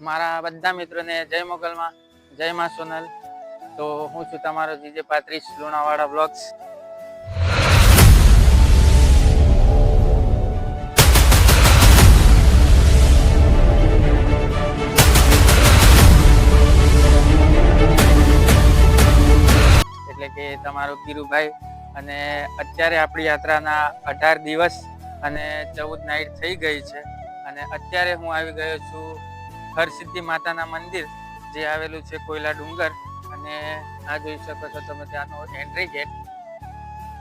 મારા બધા મિત્રોને જય મોગલમાં, જય માં સોનલ. તો હું છું તમારો જીજે પાત્રીસ લુણાવાડા બ્લોગ્સ. એટલે કે તમારો ગીરુભાઈ અને અત્યારે આપણી યાત્રાના અઢાર દિવસ અને ચૌદ નાઇટ થઈ ગઈ છે. અને અત્યારે હું આવી ગયો છું હરસિદ્ધિ માતાના મંદિર જે આવેલું છે કોયલા ડુંગર. અને આ જોઈ શકો છો તમે ત્યાંનો એન્ટ્રી ગેટ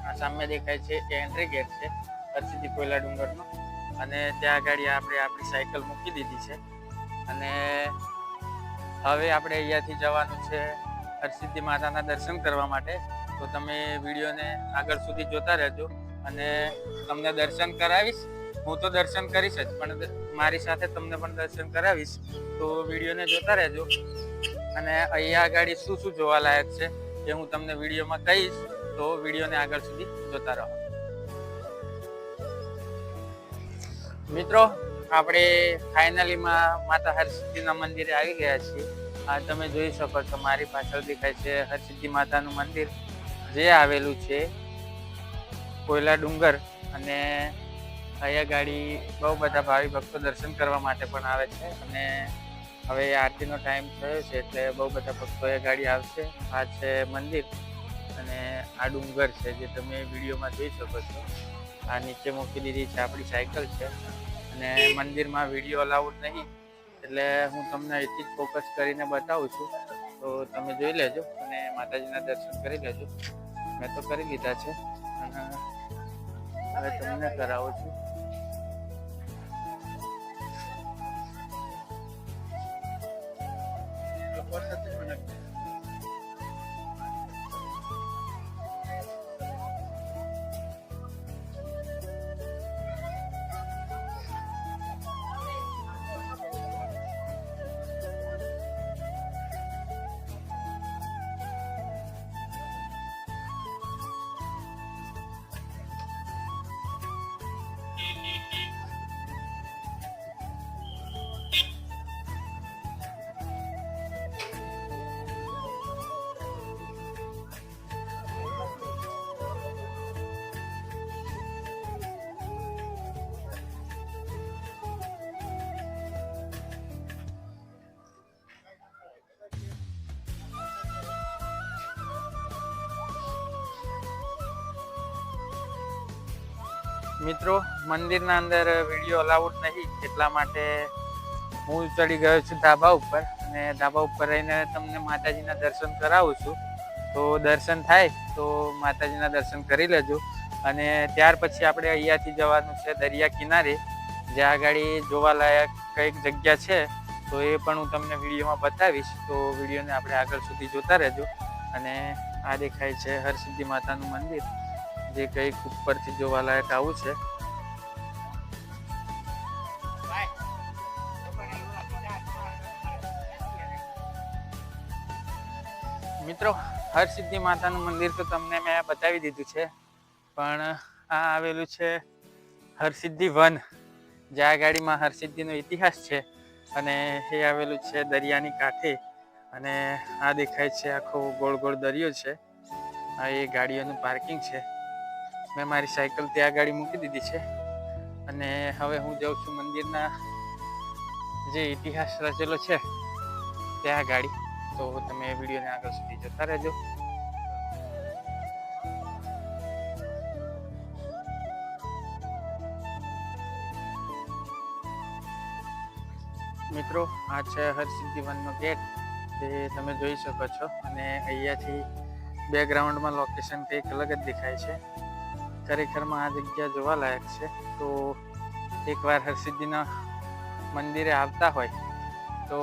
આ સામે દેખાય છે એ એન્ટ્રી ગેટ છે હરસિદ્ધિ કોયલા ડુંગરનો. અને ત્યાં આગળ આપણે આપણી સાયકલ મૂકી દીધી છે. અને હવે આપણે અહીંયાથી જવાનું છે હરસિદ્ધિ માતાના દર્શન કરવા માટે. તો તમે વિડીયોને આગળ સુધી જોતા રહેજો. અને તમને દર્શન કરાવીશ. હું તો દર્શન કરીશ જ, પણ મારી સાથે તમને પણ દર્શન કરાવીશ. તો વિડીયોને જોતા રહેજો. અને અહીંયા આગળ શું શું જોવાલાયક છે એ હું તમને વિડીયોમાં કહીશ. તો વિડીયોને આગળ સુધી જોતા રહો. મિત્રો, આપણે ફાઇનલીમાં માતા હરસિદ્ધિના મંદિરે આવી ગયા છીએ. આ તમે જોઈ શકો છો, મારી પાછળ દેખાય છે હરસિદ્ધિ માતાનું મંદિર. જે આવેલું છે કોયલા ડુંગર અને અહીંયા ગાડી બહુ બધા ભાવિ ભક્તો દર્શન કરવા માટે પણ આવે છે અને હવે આરતીનો ટાઈમ થયો છે એટલે બહુ બધા ભક્તો એ ગાડી આવશે. આ છે મંદિર અને આ ડુંગર છે જે તમે વિડીયોમાં જોઈ શકો છો. આ નીચે મૂકી દીધી છે આપણી સાયકલ છે અને મંદિરમાં વીડિયો અલાઉડ નહીં. એટલે હું તમને અહીંથી જ ફોકસ કરીને બતાવું છું. તો તમે જોઈ લેજો અને માતાજીના દર્શન કરી લેજો. મેં તો કરી લીધા છે અને હવે તમને કરાવું છું. મિત્રો, મંદિરના અંદર વીડિયો અલાઉડ નહીં, એટલા માટે હું ચડી ગયો છું ધાબા ઉપર અને ધાબા ઉપર રહીને તમને માતાજીના દર્શન કરાવું છું. તો દર્શન થાય તો માતાજીના દર્શન કરી લેજો. અને ત્યાર પછી આપણે અહીંયાથી જવાનું છે દરિયા કિનારે. જ્યાં આગળ જોવાલાયક કંઈક જગ્યા છે, તો એ પણ હું તમને વિડીયોમાં બતાવીશ. તો વિડીયોને આપણે આગળ સુધી જોતા રહેજો. અને આ દેખાય છે હરસિદ્ધિ માતાનું મંદિર. જે કંઈક ઉપરથી જોવાલાયક આવું છે. મિત્રો, હરસિદ્ધિ માતાનું મંદિર તો તમને મેં બતાવી દીધું છે, પણ આ આવેલું છે હરસિદ્ધિ વન. જ્યાં ગાડીમાં હરસિદ્ધિનો ઇતિહાસ છે અને એ આવેલું છે દરિયાની કાંઠે. અને આ દેખાય છે આખો ગોળ ગોળ દરિયો છે. આ એ ગાડીઓનું પાર્કિંગ છે. મેં મારી સાયકલ ત્યાં ગાડી મૂકી દીધી છે. અને હવે હું જાઉં છું મંદિરના જે ઇતિહાસ રચેલો છે ત્યાં ગાડી. તો તમે વિડીયોને આગળ સુધી જોતા રહેજો. મિત્રો, આ છે હરસિદ્ધિ વનનો ગેટ જે તમે જોઈ શકો છો. અને અહીંયાથી બેકગ્રાઉન્ડમાં લોકેશન કંઈક અલગ જ દેખાય છે. ખરેખરમાં આ જગ્યા જોવાલાયક છે. તો એકવાર હરસિદ્ધિના મંદિરે આવતા હોય, તો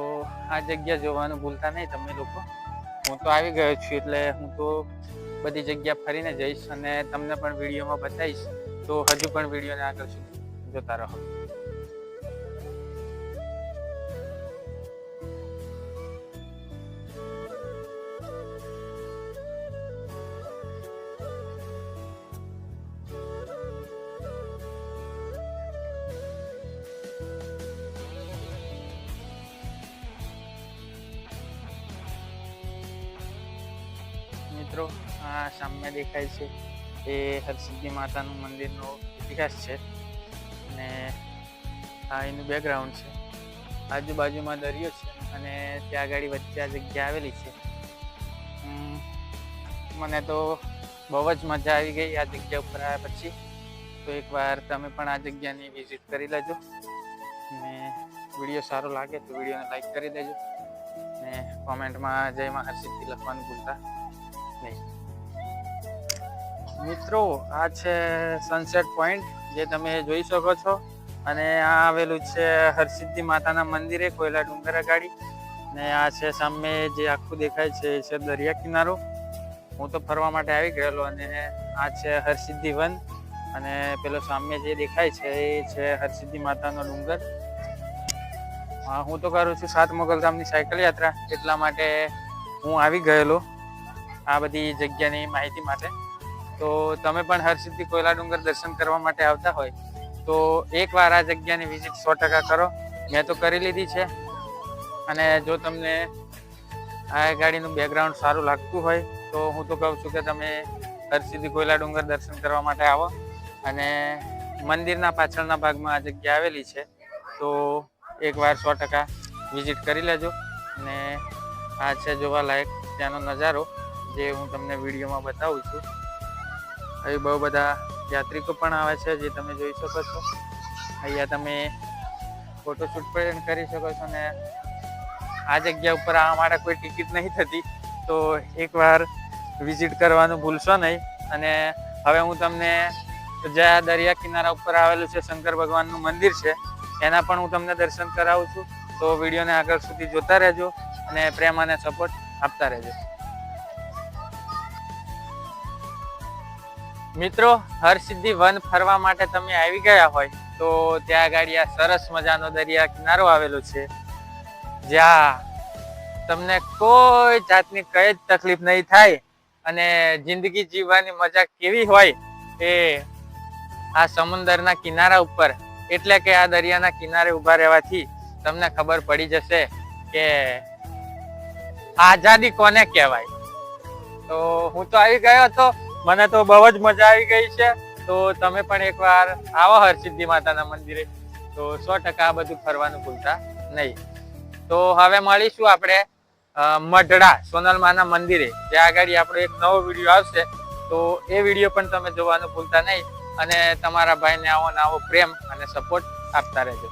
આ જગ્યા જોવાનું ભૂલતા નહીં તમે લોકો. હું તો આવી ગયો છું એટલે હું તો બધી જગ્યા ફરીને જઈશ અને તમને પણ વિડીયોમાં બતાવીશ. તો હજુ પણ વિડીયોને આગળ સુધી જોતા રહો. મિત્રો, આ સામે દેખાય છે એ હરસિદ્ધિ માતાનું મંદિરનો ઇતિહાસ છે અને આ એનું બેકગ્રાઉન્ડ છે. આજુબાજુમાં દરિયો છે અને ત્યાં આગળ વચ્ચે આ જગ્યા આવેલી છે. મને તો બહુ જ મજા આવી ગઈ આ જગ્યા ઉપર આવ્યા પછી. તો એકવાર તમે પણ આ જગ્યાની વિઝિટ કરી લેજો અને વીડિયો સારો લાગે તો વિડીયોને લાઈક કરી દેજો ને કોમેન્ટમાં જય માં હરસિદ્ધિ લખવાનું ભૂલતા. નહીં. મિત્રો, આ છે સનસેટ પોઈન્ટ જે તમે જોઈ શકો છો. અને આ આવેલું છે હરસિદ્ધિ માતાના મંદિરે, કોયલા ડુંગર ગાડી ને આ છે સામે જે આખું દેખાય છે, એ છે દરિયા કિનારો. હું તો ફરવા માટે આવી ગયેલો અને આ છે હરસિદ્ધિ વન. અને પેલો સામે જે દેખાય છે, એ છે હરસિદ્ધિ માતાનો ડુંગર. હા તો કરું છું સાત મોગલધામની સાયકલ યાત્રા. એટલા માટે હું આવી ગયેલો. આ બધી જગ્યાની માહિતી માટે. તો તમે પણ હરસિદ્ધિ કોયલા ડુંગર દર્શન કરવા માટે આવતા હોય, તો એકવાર આ જગ્યાની વિઝિટ સો ટકા કરો. મેં તો કરી લીધી છે. અને જો તમને આ ગાડીનું બેકગ્રાઉન્ડ સારું લાગતું હોય, તો હું તો કહું છું કે તમે હરસિદ્ધિ કોયલા ડુંગર દર્શન કરવા માટે આવો. અને મંદિરના પાછળના ભાગમાં આ જગ્યા આવેલી છે, તો એકવાર સો ટકા વિઝિટ કરી લેજો. અને આ છે જોવાલાયક ત્યાંનો નજારો. જે હું તમને વિડીયોમાં બતાવું છું. અહીં બહુ બધા યાત્રિકો પણ આવે છે, જે તમે જોઈ શકો છો. અહીંયા તમે ફોટોશૂટ પણ કરી શકો છો ને આ જગ્યા ઉપર આ માટે કોઈ ટિકિટ નહીં થતી, તો એકવાર વિઝિટ કરવાનું ભૂલશો નહીં. અને હવે હું તમને જ્યાં દરિયા કિનારા ઉપર આવેલું છે, શંકર ભગવાનનું મંદિર છે, એના પણ હું તમને દર્શન કરાવું છું. તો વિડીયોને આગળ સુધી જોતા રહેજો અને પ્રેમ અને સપોર્ટ આપતા રહેજો. મિત્રો હરસિદ્ધિ વન ફરવા માટે તમે આવી ગયા હોય તો ત્યાં આગળ આ સરસ મજાનો દરિયા કિનારો આવેલો છે. જ્યાં તમને કોઈ જાતની કઈ જ તકલીફ નહીં થાય અને જિંદગી જીવવાની મજા કેવી હોય એ આ સમુદરના કિનારા ઉપર, એટલે કે આ દરિયાના કિનારે ઊભા રહેવાથી તમને ખબર પડી જશે કે આઝાદી કોને કહેવાય. તો હું તો આવી ગયો હતો. મને તો બહુ જ મજા આવી ગઈ છે. તો તમે પણ એકવાર આવો હરસિદ્ધિ માતાના મંદિરે. તો સો ટકા આ બધું ફરવાનું ભૂલતા નહીં. તો હવે મળીશું આપણે મઢડા સોનલમાના મંદિરે. ત્યાં આગળ આપણો એક નવો વીડિયો આવશે, તો એ વીડિયો પણ તમે જોવાનું ભૂલતા નહીં. અને તમારા ભાઈને આવો ને આવો પ્રેમ અને સપોર્ટ આપતા રહેજો.